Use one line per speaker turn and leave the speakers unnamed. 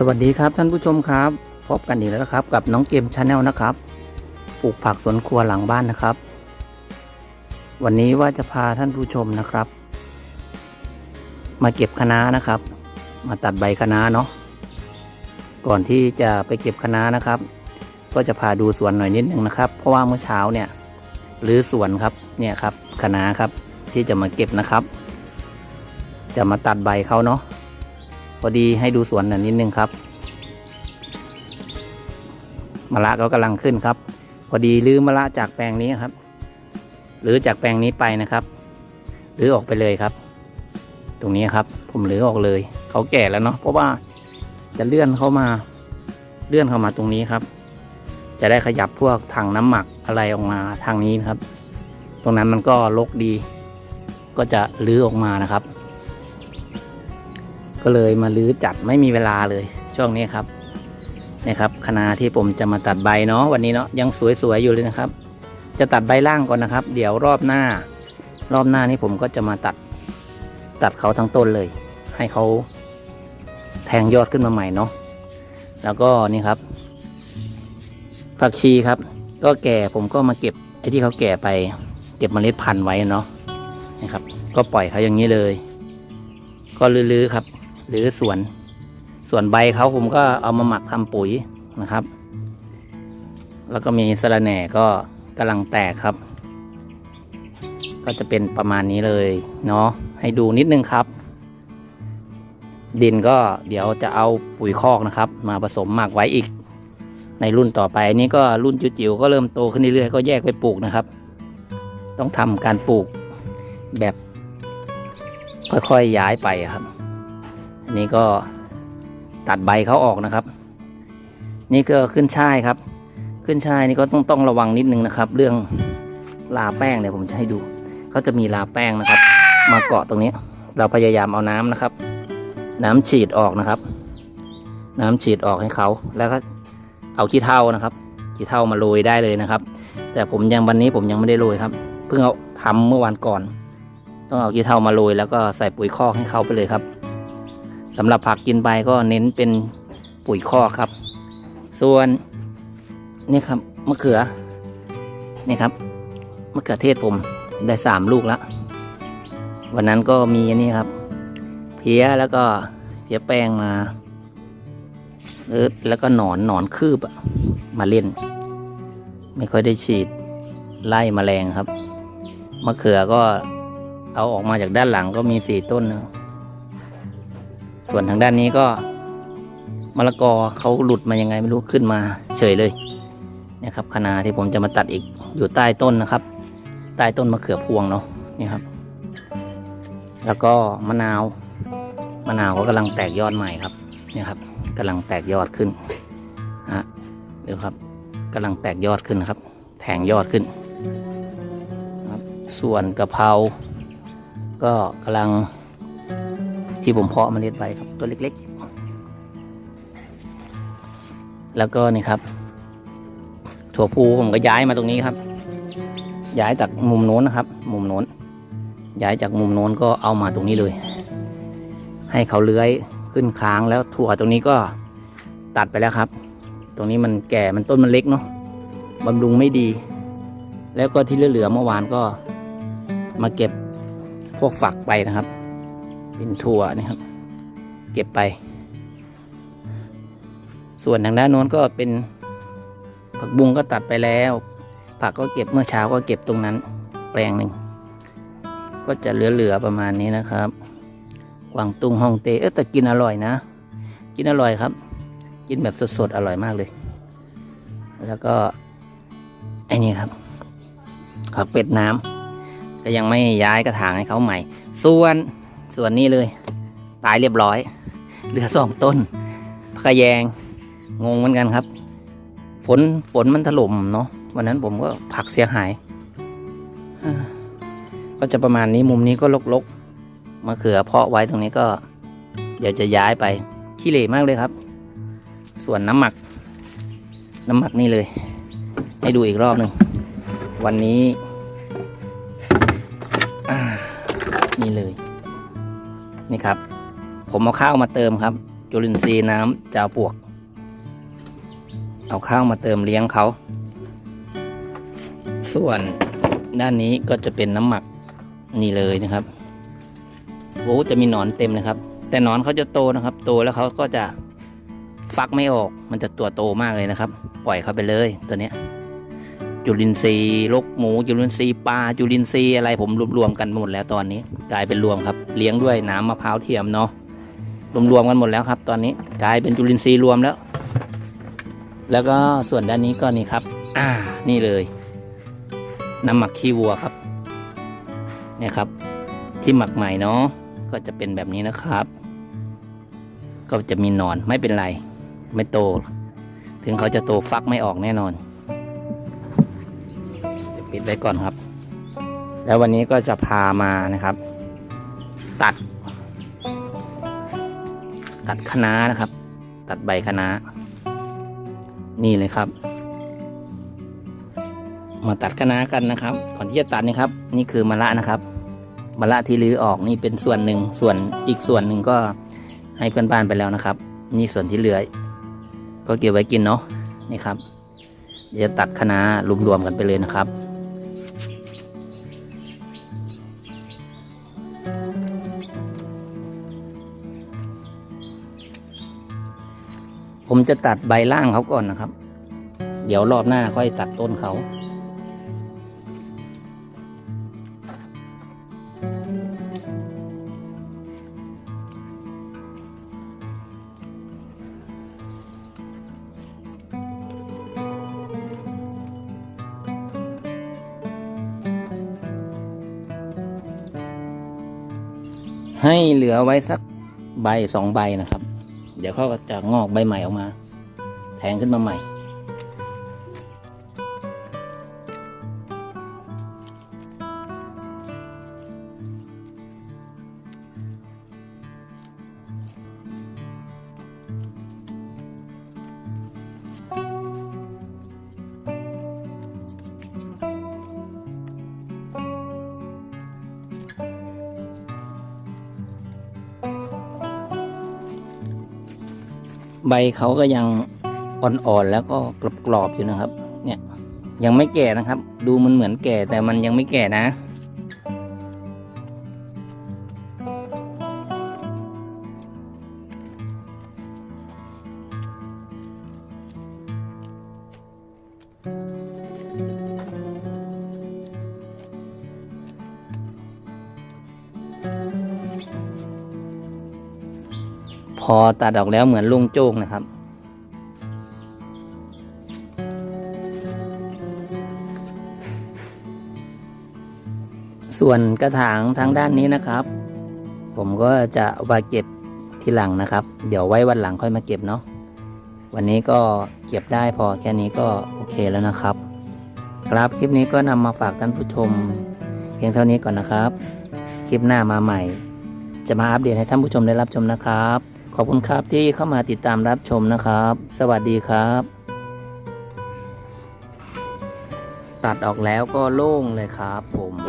สวัสดีครับท่านผู้ชมครับ พบกันอีกแล้วครับ กับน้องเกมชาแนลนะครับปลูกผักสวนครัวหลังบ้านนะครับ วันนี้ว่าจะพาท่านผู้ชมนะครับ มาเก็บคะน้านะครับ มาตัดใบคะน้าเนาะก่อนที่จะไปเก็บคะน้านะครับ ก็จะพาดูสวนหน่อยนิดนึงนะครับ เพราะว่าเมื่อเช้าเนี่ยหรือสวนครับเนี่ยครับคะน้าครับที่จะมาเก็บนะครับ จะมาตัดใบเขาเนาะ พอดีให้ดูสวนหน่อยนิดนึงครับมะละก็กำลังขึ้นครับ พอดีลื้อมะละจากแปลงนี้ครับ หรือจากแปลงนี้ไปนะครับลื้อออกไปเลยครับ ตรงนี้ครับ ผมลื้อออกเลย เขาแก่แล้วเนาะเพราะว่าจะเลื่อนเข้ามาเลื่อนเข้ามาตรงนี้ครับ จะได้ขยับพวกถังน้ำหมักอะไรออกมาทางนี้นะครับ ตรงนั้นมันก็รกดี ก็จะลื้อออกมานะครับ ก็เลยมาลื้อจัดไม่มีเวลาเลยช่วงนี้ครับนี่ครับคณะที่ผมจะมาตัดใบเนาะวันนี้เนาะยังสวยๆอยู่เลยนะครับ จะตัดใบล่างก่อนนะครับ เดี๋ยวรอบหน้า รอบหน้านี้ผมก็จะมาตัดตัดเขาทั้งต้นเลย ให้เขาแทงยอดขึ้นมาใหม่เนาะแล้วก็นี่ครับ ผักชีครับ ก็แก่ผมก็มาเก็บไอ้ที่เขาแก่ไป เก็บเมล็ดพันธุ์ไว้เนาะนะครับ ก็ปล่อยเขาอย่างนี้เลย ก็ลื้อๆครับ หรือส่วน ส่วนใบเขาผมก็เอามาหมักทำปุ๋ยนะครับ แล้วก็มีสะระแหน่ก็กำลังแตกครับ ก็จะเป็นประมาณนี้เลยเนาะให้ดูนิดนึงครับ ดินก็เดี๋ยวจะเอาปุ๋ยคอกนะครับ มาผสมหมักไว้อีก ในรุ่นต่อไปอันนี้ก็รุ่นจิ๋วๆก็เริ่มโตขึ้นเรื่อยๆก็แยกไปปลูกนะครับ ต้องทำการปลูกแบบค่อยๆย้ายไปครับ อันนี้ก็ตัดใบเขาออกนะครับ นี่ก็ขึ้นช่ายครับ ขึ้นช่ายนี่ก็ต้องต้องระวังนิดนึงนะครับ เรื่องลาแป้งเดี๋ยวผมจะให้ดูเขาจะมีลาแป้งนะครับ มาเกาะตรงนี้ เราพยายามเอาน้ำนะครับ น้ำฉีดออกนะครับ น้ำฉีดออกให้เขาแล้วก็เอาขี้เถ้านะครับขี้เถ้ามาโรยได้เลยนะครับ แต่ผมยังวันนี้ผมยังไม่ได้โรยครับ เพิ่งเอาทำเมื่อวันก่อน ต้องเอาขี้เถ้ามาโรยแล้วก็ใส่ปุ๋ยคอกให้เขาไปเลยครับ สำหรับผักกินไปก็เน้นเป็นปุ๋ยคอกครับ ส่วนนี่ครับมะเขือนี่ครับมะเขือเทศผมได้สามลูกแล้ววันนั้นก็มีนนี้ครับ เพี้ยแล้วก็เพี้ยแป้งมาเออแล้วก็หนอนหนอนคืบมาเล่น ไม่ค่อยได้ฉีดไล่มแมลงครับมะเขือก็เอาออกมาจากด้านหลังก็มีสี่ต้นนะ ส่วนทางด้านนี้ก็มะละกอเขาหลุดมายังไงไม่รู้ขึ้นมาเฉยเลยนี่ยครับคณะที่ผมจะมาตัดอีกอยู่ใต้ต้นนะครับ ใต้ต้นมะเขือพวงเนาะนี่ครับ แล้วก็มะนาวมะนาวก็กำลังแตกยอดใหม่ครับนี่ครับกำลังแตกยอดขึ้นฮะเดี๋ยวครับกำลังแตกยอดขึ้นครับ แทงยอดขึ้นครับ ส่วนกะเพราก็กำลัง ที่ผมเพาะเมล็ดไปครับตัวเล็กๆ แล้วก็นี่ครับ ถั่วพูผมก็ย้ายมาตรงนี้ครับ ย้ายจากมุมโน้นนะครับ มุมโน้น ย้ายจากมุมโน้นก็เอามาตรงนี้เลย ให้เขาเลื้อยขึ้นค้างแล้วถั่วตรงนี้ก็ตัดไปแล้วครับ ตรงนี้มันแก่มันต้นมันเล็กเนาะบำรุงไม่ดี แล้วก็ที่เหลือๆเมื่อวานก็มาเก็บพวกฝักไปนะครับ เป็นถั่วนะครับ เก็บไป ส่วนทางด้านโน้นก็เป็นผักบุ้งก็ตัดไปแล้ว ผักก็เก็บเมื่อเช้าก็เก็บตรงนั้น แปลงหนึ่ง ก็จะเหลือๆประมาณนี้นะครับกวางตุ้งฮ่องเต้เออแต่กินอร่อยนะ กินอร่อยครับ กินแบบสดๆอร่อยมากเลย แล้วก็ไอ้นี่ครับผักเป็ดน้ำก็ยังไม่ย้ายกระถางให้เขาใหม่ ส่วน ส่วนนี้เลย ตายเรียบร้อย เหลือสองต้นพะแยง งงเหมือนกันครับ ฝนฝนมันถล่มเนาะวันนั้นผมก็ผักเสียหาย ก็จะประมาณนี้มุมนี้ก็ลกๆมะเขือเพาะไว้ตรงนี้ก็ เดี๋ยวจะย้ายไปขี้เหร่มากเลยครับ ส่วนน้ำหมัก น้ำหมักนี่เลย ให้ดูอีกรอบหนึ่งวันนี้นี่เลย นี่ครับ ผมเอาข้าวมาเติมครับ จุลินทรีย์น้ำจาวปลวก เอาข้าวมาเติมเลี้ยงเขา ส่วนด้านนี้ก็จะเป็นน้ำหมักนี่เลยนะครับโอ้จะมีหนอนเต็มเลยครับ แต่หนอนเขาจะโตนะครับ โตแล้วเขาก็จะฟักไม่ออก มันจะตัวโตมากเลยนะครับ ปล่อยเขาไปเลยตัวเนี้ย จุลินทรีย์ลกหมูจุลินทรีย์ปลาจุลินทรีย์อะไรผมรวมๆกันหมดแล้วตอนนี้ กลายเป็นรวมครับ เลี้ยงด้วยน้ำมะพร้าวเทียมเนาะรวมๆกันหมดแล้วครับ ตอนนี้กลายเป็นจุลินทรีย์รวมแล้ว แล้วก็ส่วนด้านนี้ก็นี่ครับ อ่านี่เลย น้ำหมักขี้วัวครับเนี่ยครับ ที่หมักใหม่เนาะก็จะเป็นแบบนี้นะครับ ก็จะมีนอนไม่เป็นไร ไม่โต ถึงเขาจะโตฟักไม่ออกแน่นอน ปิดไว้ก่อนครับ แล้ววันนี้ก็จะพามานะครับ ตัด ตัดคะน้านะครับ ตัดใบคะน้านี่เลยครับ มาตัดคะน้ากันนะครับ ก่อนที่จะตัดนี่ครับ นี่คือมะระนะครับมะระที่รื้อออกนี่เป็นส่วนหนึ่งส่วนอีกส่วนหนึ่งก็ให้เพื่อนบ้านไปแล้วนะครับ นี่ส่วนที่เหลือ ก็เก็บไว้กินเนาะนี่ครับเดี๋ยวจะตัดคณะรวมๆกันไปเลยนะครับ ผมจะตัดใบล่างเขาก่อนนะครับ เดี๋ยวรอบหน้าค่อยตัดต้นเขาให้เหลือไว้สักใบสองใบนะครับ เดี๋ยวเขาก็จะงอกใบใหม่ออกมา แทงขึ้นมาใหม่ ใบเขาก็ยังอ่อนๆแล้วก็กรอบๆอยู่นะครับ เนี่ยยังไม่แก่นะครับ ดูมันเหมือนแก่แต่มันยังไม่แก่นะพ อตัดออกแล้วเหมือนลุงโจ้งนะครับ ส่วนกระถางทางด้านนี้นะครับ ผมก็จะเอาเก็บทีหลังนะครับ เดี๋ยวไว้วันหลังค่อยมาเก็บเนาะวันนี้ก็เก็บได้พอแค่นี้ก็โอเคแล้วนะครับ ครับคลิปนี้ก็นำมาฝากท่านผู้ชม เพียงเท่านี้ก่อนนะครับ คลิปหน้ามาใหม่ จะมาอัปเดตให้ท่านผู้ชมได้รับชมนะครับ ขอบคุณครับที่เข้ามาติดตามรับชมนะครับ สวัสดีครับ ตัดออกแล้วก็โล่งเลยครับผม